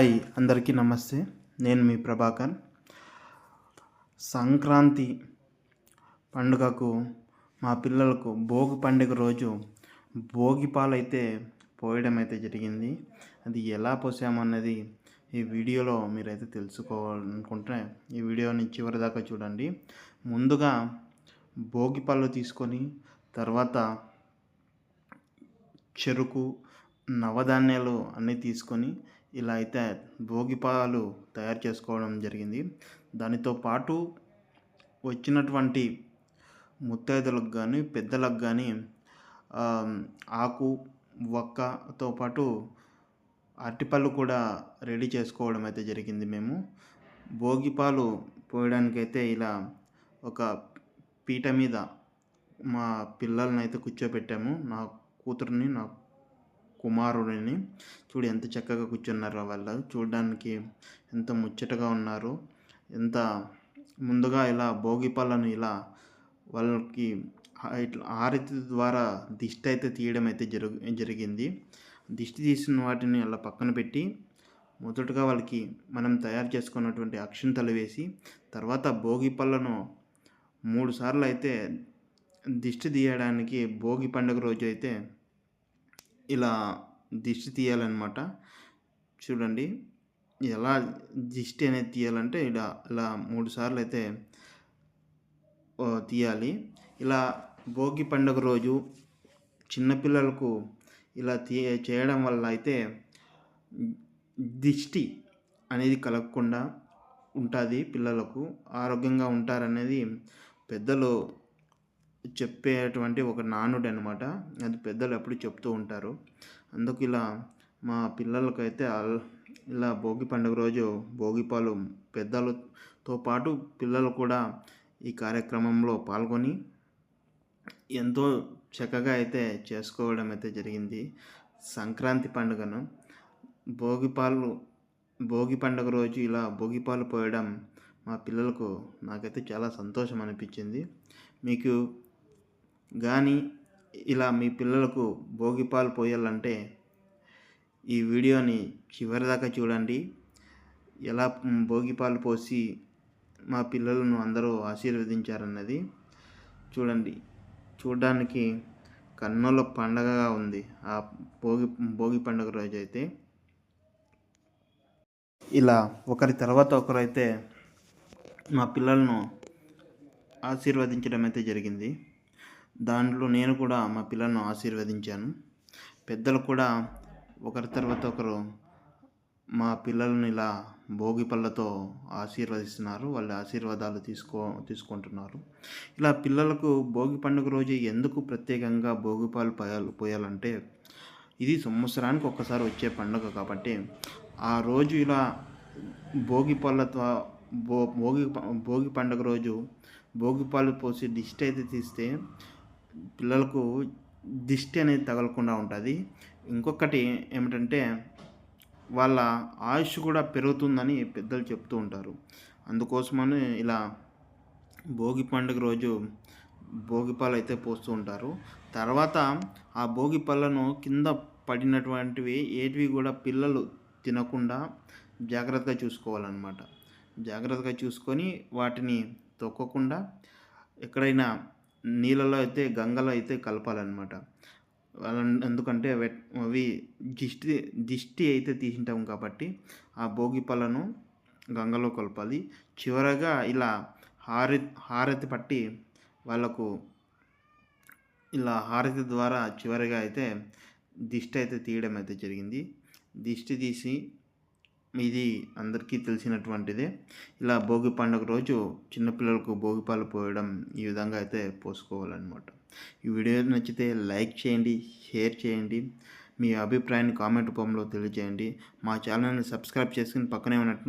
Hi అందరికీ నమస్తే. నేను మీ ప్రభాకర్. సంక్రాంతి పండుగకు మా పిల్లలకు భోగి పండుగ రోజు భోగి పాలైతే పోయడం అయితే జరిగింది. అది ఎలా పోసామన్నది ఈ వీడియోలో మీరైతే తెలుసుకోవాలనుకుంటే ఈ వీడియోని చివరి దాకా చూడండి. ముందుగా భోగి పళ్ళు తీసుకొని తర్వాత చెరుకు నవధాన్యాలు అన్నీ తీసుకొని ఇలా అయితే భోగిపాలు తయారు చేసుకోవడం జరిగింది. దానితో పాటు వచ్చినటువంటి ముత్తైదులకు కానీ పెద్దలకు కానీ ఆకు వక్కతో పాటు అరటిపళ్ళు కూడా రెడీ చేసుకోవడం అయితే జరిగింది మేము. భోగిపాలు పోయడానికైతే ఇలా ఒక పీట మీద మా పిల్లల్ని అయితే కూర్చోబెట్టాము. నా కూతుర్ని నా కుమారుడిని. చూడు ఎంత చక్కగా కూర్చున్నారో వాళ్ళు. చూడడానికి ఎంత ముచ్చటగా ఉన్నారు. ఎంత ముందుగా ఇలా భోగి పళ్ళను ఇలా వాళ్ళకి ఇట్లా ఆరతి ద్వారా దిష్టి అయితే తీయడం అయితే జరుగు జరిగింది. దిష్టి తీసిన వాటిని అలా పక్కన పెట్టి మొదటగా వాళ్ళకి మనం తయారు చేసుకున్నటువంటి అక్షంతలు వేసి తర్వాత భోగి పళ్ళను మూడు సార్లు అయితే దిష్టి తీయడానికి భోగి పండుగ రోజు అయితే ఇలా దిష్టి తీయాలన్నమాట. చూడండి ఎలా దిష్టి అనేది తీయాలంటే ఇలా ఇలా మూడు సార్లు అయితే తీయాలి. ఇలా భోగి పండుగ రోజు చిన్నపిల్లలకు ఇలా తీ చేయడం వల్ల అయితే దిష్టి అనేది కలగకుండా ఉంటుంది పిల్లలకు. ఆరోగ్యంగా ఉంటారనేది పెద్దలు చెప్పేటువంటి ఒక నానుడు అనమాట అది పెద్దలు ఎప్పుడు చెప్తూ ఉంటారు. అందుకు ఇలా మా పిల్లలకైతే ఇలా భోగి పండుగ రోజు భోగిపాలు పెద్దలతో పాటు పిల్లలు కూడా ఈ కార్యక్రమంలో పాల్గొని ఎంతో చక్కగా అయితే చేసుకోవడం అయితే జరిగింది. సంక్రాంతి పండుగను భోగిపాలు భోగి పండుగ రోజు ఇలా భోగిపాలు పోయడం మా పిల్లలకు నాకైతే చాలా సంతోషం అనిపించింది. మీకు కానీ ఇలా మీ పిల్లలకు భోగిపాలు పోయాలంటే ఈ వీడియోని చివరి దాకా చూడండి. ఎలా భోగిపాలు పోసి మా పిల్లలను అందరూ ఆశీర్వదించారన్నది చూడండి. చూడడానికి కన్నుల పండగగా ఉంది. ఆ భోగి భోగి పండుగ రోజు అయితే ఇలా ఒకరి తర్వాత ఒకరైతే మా పిల్లలను ఆశీర్వదించడం అయితే జరిగింది. దాంట్లో నేను కూడా మా పిల్లలను ఆశీర్వదించాను. పెద్దలు కూడా ఒకరి తర్వాత ఒకరు మా పిల్లలను ఇలా భోగి పళ్ళతో ఆశీర్వదిస్తున్నారు. వాళ్ళ ఆశీర్వాదాలు తీసుకో తీసుకుంటున్నారు. ఇలా పిల్లలకు భోగి పండుగ రోజు ఎందుకు ప్రత్యేకంగా భోగి పాలు పోయాలి పోయాలంటే ఇది సంవత్సరానికి ఒక్కసారి వచ్చే పండుగ కాబట్టి ఆ రోజు ఇలా భోగి పళ్ళతో భో భోగి భోగి పండుగ రోజు భోగి పాలు పోసి దిష్టి అయితే తీస్తే పిల్లలకు దిష్టి అనేది తగలకుండా ఉంటుంది. ఇంకొకటి ఏమిటంటే వాళ్ళ ఆయుష్ కూడా పెరుగుతుందని పెద్దలు చెప్తూ ఉంటారు. అందుకోసమని ఇలా భోగి పండుగ రోజు భోగి పాలు అయితే పోస్తూ ఉంటారు. తర్వాత ఆ భోగి పళ్ళను కింద పడినటువంటివి ఏటివి కూడా పిల్లలు తినకుండా జాగ్రత్తగా చూసుకోవాలన్నమాట. జాగ్రత్తగా చూసుకొని వాటిని తొక్కకుండా ఎక్కడైనా నీళ్ళలో అయితే గంగలో అయితే కలపాలన్నమాట. ఎందుకంటే అవి దిష్టి దిష్టి అయితే తీసింటాం కాబట్టి ఆ భోగి పళ్ళను గంగలో కలపాలి. చివరగా ఇలా హార హారతి పట్టి వాళ్ళకు ఇలా హారతి ద్వారా చివరిగా అయితే దిష్టి అయితే తీయడం అయితే జరిగింది. దిష్టి తీసి ఇది అందరికీ తెలిసినటువంటిదే. ఇలా భోగి పండుగ రోజు చిన్నపిల్లలకు భోగి పాలు పోయడం ఈ విధంగా అయితే పోసుకోవాలన్నమాట. ఈ వీడియో నచ్చితే లైక్ చేయండి షేర్ చేయండి మీ అభిప్రాయాన్ని కామెంట్ రూపంలో తెలియజేయండి. మా ఛానల్ని సబ్స్క్రైబ్ చేసుకుని పక్కనే ఉన్నట్టు